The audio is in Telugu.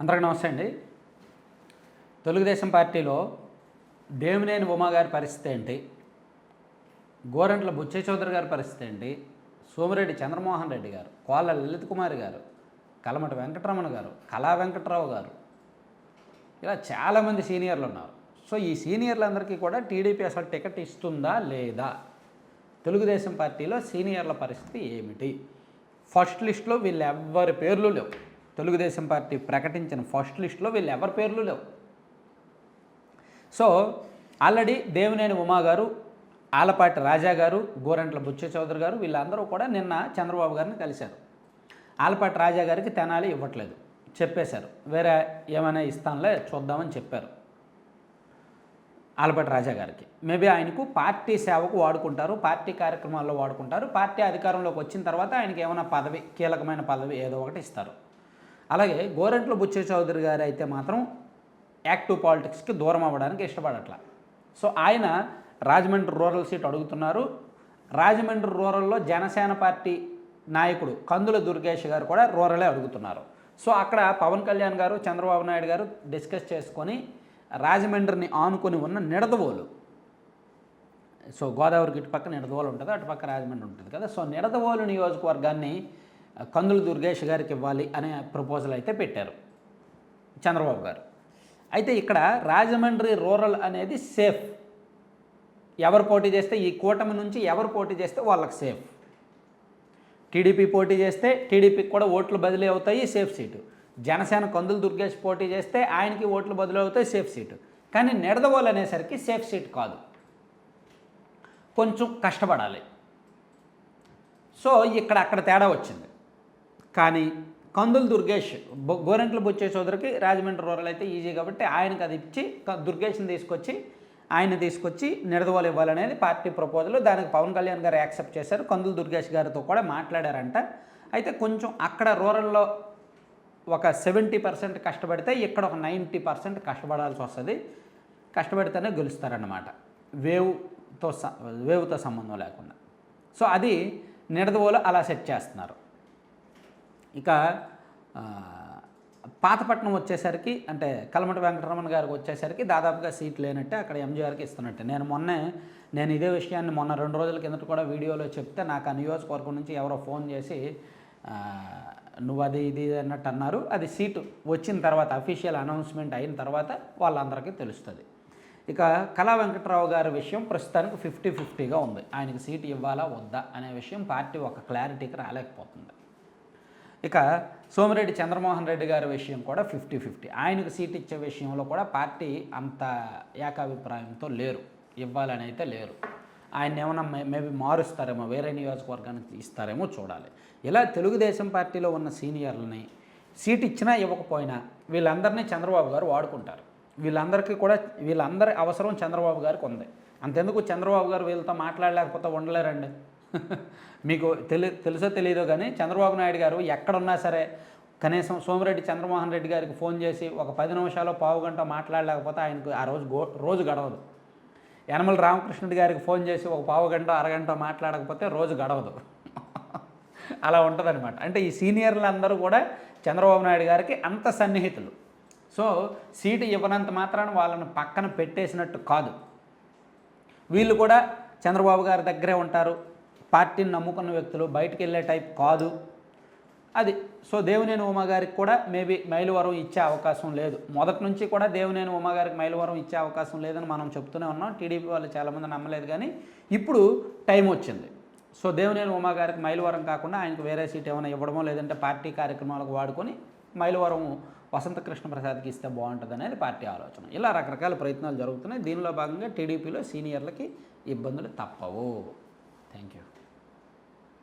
అందరికీ నమస్తే అండి. తెలుగుదేశం పార్టీలో దేవినేని ఉమా గారి పరిస్థితి ఏంటి? గోరంట్ల బుచ్చయ్య చౌదరి గారి పరిస్థితి ఏంటి? సోమిరెడ్డి చంద్రమోహన్ రెడ్డి గారు కోళ్ళ లలిత్ కుమార్ గారు కలమటి వెంకటరమణ గారు కళా వెంకట్రావు గారు ఇలా చాలామంది సీనియర్లు ఉన్నారు. సో ఈ సీనియర్లందరికీ కూడా టీడీపీ అసలు టికెట్ ఇస్తుందా లేదా? తెలుగుదేశం పార్టీలో సీనియర్ల పరిస్థితి ఏమిటి? ఫస్ట్ లిస్ట్లో వీళ్ళు ఎవ్వరి పేర్లు లేవు. తెలుగుదేశం పార్టీ ప్రకటించిన ఫస్ట్ లిస్ట్లో వీళ్ళు ఎవరి పేర్లు లేవు. సో ఆల్రెడీ దేవినేని ఉమా గారు ఆలపాటి రాజా గారు గోరంట్ల బుచ్చ చౌదరి గారు వీళ్ళందరూ కూడా నిన్న చంద్రబాబు గారిని కలిశారు. ఆలపాటి రాజా గారికి తెనాలి ఇవ్వట్లేదు. చెప్పేశారు. వేరే ఏమైనా ఇస్తానులే చూద్దామని చెప్పారు. ఆలపాటి రాజా గారికి. మేబీ ఆయనకు పార్టీ సేవకు వాడుకుంటారు పార్టీ కార్యక్రమాల్లో వాడుకుంటారు పార్టీ అధికారంలోకి వచ్చిన తర్వాత ఆయనకి ఏమైనా పదవి కీలకమైన పదవి ఏదో ఒకటి ఇస్తారు. అలాగే గోరంట్ల బుచ్చ చౌదరి గారు అయితే మాత్రం యాక్టివ్ పాలిటిక్స్కి దూరం అవ్వడానికి ఇష్టపడట్ల. సో ఆయన రాజమండ్రి రూరల్ సీట్ అడుగుతున్నారు. రాజమండ్రి రూరల్లో జనసేన పార్టీ నాయకుడు కందుల దుర్గేష్ గారు కూడా రూరలే అడుగుతున్నారు. సో అక్కడ పవన్ కళ్యాణ్ గారు చంద్రబాబు నాయుడు గారు డిస్కస్ చేసుకొని రాజమండ్రిని ఆనుకొని ఉన్న నిడదవోలు. సో గోదావరికి ఇటు పక్క నిడదవోలు ఉంటుంది అటు పక్క రాజమండ్రి ఉంటుంది కదా. సో నిడదవోలు నియోజకవర్గాన్ని కందులు దుర్గేష్ గారికి ఇవ్వాలి అనే ప్రపోజల్ అయితే పెట్టారు చంద్రబాబు గారు. అయితే ఇక్కడ రాజమండ్రి రూరల్ అనేది సేఫ్ ఎవరు పోటీ చేస్తే ఈ కూటమి నుంచి ఎవరు పోటీ చేస్తే వాళ్ళకి సేఫ్ టీడీపీ పోటీ చేస్తే టీడీపీకి కూడా ఓట్లు బదిలీ అవుతాయి సేఫ్ సీటు జనసేన కందులు దుర్గేష్ పోటీ చేస్తే ఆయనకి ఓట్లు బదిలీ అవుతాయి సేఫ్ సీటు కానీ నిడదవోలు అనేసరికి సేఫ్ సీట్ కాదు. కొంచెం కష్టపడాలి. సో ఇక్కడ అక్కడ తేడా వచ్చింది. కానీ కందులు దుర్గేష్ బొ- గోరెంట్ల బుచ్చే చౌదరికి రాజమండ్రి రూరల్ అయితే ఈజీ కాబట్టి ఆయనకు అది ఇచ్చి దుర్గేష్ని తీసుకొచ్చి ఆయన తీసుకొచ్చి నిడదవోలు ఇవ్వాలనేది పార్టీ ప్రపోజల్. దానికి పవన్ కళ్యాణ్ గారు యాక్సెప్ట్ చేశారు. కందులు దుర్గేష్ గారితో కూడా మాట్లాడారంట. అయితే కొంచెం అక్కడ రూరల్లో ఒక సెవెంటీ పర్సెంట్ కష్టపడితే ఇక్కడ ఒక నైంటీ పర్సెంట్ కష్టపడాల్సి వస్తుంది. కష్టపడితేనే గెలుస్తారన్నమాట. వేవ్తో వేవ్తో సంబంధం లేకుండా. సో అది నిడదవోలు అలా సెట్ చేస్తున్నారు. ఇక పాతపట్నం వచ్చేసరికి అంటే కలమటి వెంకటరమణ గారికి వచ్చేసరికి దాదాపుగా సీట్ లేనట్టే అక్కడ ఎంజీఆర్కి ఇస్తున్నట్టే. నేను మొన్నే నేను ఇదే విషయాన్ని మొన్న రెండు రోజుల కిందట కూడా వీడియోలో చెప్తే నాకు ఆ నియోజకవర్గం నుంచి ఎవరో ఫోన్ చేసి నువ్వు అది ఇది అన్నట్టు అన్నారు. అది సీటు వచ్చిన తర్వాత అఫీషియల్ అనౌన్స్మెంట్ అయిన తర్వాత వాళ్ళందరికీ తెలుస్తుంది. ఇక కళా వెంకట్రావు గారి విషయం ప్రస్తుతానికి ఫిఫ్టీ ఫిఫ్టీగా ఉంది. ఆయనకి సీటు ఇవ్వాలా వద్దా అనే విషయం పార్టీ ఒక క్లారిటీకి రాలేకపోతుంది. ఇక సోమిరెడ్డి చంద్రమోహన్ రెడ్డి గారి విషయం కూడా ఫిఫ్టీ ఫిఫ్టీ ఆయనకు సీట్ ఇచ్చే విషయంలో కూడా పార్టీ అంత ఏకాభిప్రాయంతో లేరు. ఇవ్వాలని అయితే లేరు. ఆయన ఏమైనా మే మేబీ మారుస్తారేమో వేరే నియోజకవర్గానికి ఇస్తారేమో చూడాలి. ఇలా తెలుగుదేశం పార్టీలో ఉన్న సీనియర్లని సీట్ ఇచ్చినా ఇవ్వకపోయినా వీళ్ళందరినీ చంద్రబాబు గారు వాడుకుంటారు. వీళ్ళందరికీ కూడా వీళ్ళందరి అవసరం చంద్రబాబు గారికి ఉంది. అంతెందుకు చంద్రబాబు గారు వీళ్ళతో మాట్లాడలేకపోతే ఉండలేరండి. మీకు తెలి తెలుసో తెలియదో కానీ చంద్రబాబు నాయుడు గారు ఎక్కడున్నా సరే కనీసం సోమిరెడ్డి చంద్రమోహన్ రెడ్డి గారికి ఫోన్ చేసి ఒక పది నిమిషాలు పావు గంట మాట్లాడలేకపోతే ఆయనకు ఆ రోజు గో రోజు గడవదు. యనమల రామకృష్ణుడి గారికి ఫోన్ చేసి ఒక పావు గంట అరగంట మాట్లాడకపోతే రోజు గడవదు. అలా ఉంటుందన్నమాట. అంటే ఈ సీనియర్లు అందరూ కూడా చంద్రబాబు నాయుడు గారికి అంత సన్నిహితులు. సో సీటు ఇవ్వనంత మాత్రాన వాళ్ళని పక్కన పెట్టేసినట్టు కాదు. వీళ్ళు కూడా చంద్రబాబు గారి దగ్గరే ఉంటారు. పార్టీని నమ్ముకున్న వ్యక్తులు బయటకు వెళ్ళే టైప్ కాదు. అది. సో దేవినేని ఉమాగారికి కూడా మేబీ మైలువరం ఇచ్చే అవకాశం లేదు. మొదటి నుంచి కూడా దేవినేని ఉమాగారికి మైలువరం ఇచ్చే అవకాశం లేదని మనం చెప్తూనే ఉన్నాం. టీడీపీ వాళ్ళు చాలామంది నమ్మలేదు కానీ ఇప్పుడు టైం వచ్చింది. సో దేవినేని ఉమాగారికి మైలువరం కాకుండా ఆయనకు వేరే సీట్ ఏమైనా ఇవ్వడమో లేదంటే పార్టీ కార్యక్రమాలకు వాడుకొని మైలువరం వసంత కృష్ణ ప్రసాద్కి ఇస్తే బాగుంటుంది అనేది పార్టీ ఆలోచన. ఇలా రకరకాల ప్రయత్నాలు జరుగుతున్నాయి. దీనిలో భాగంగా టీడీపీలో సీనియర్లకి ఇబ్బందులు తప్పవు. Thank you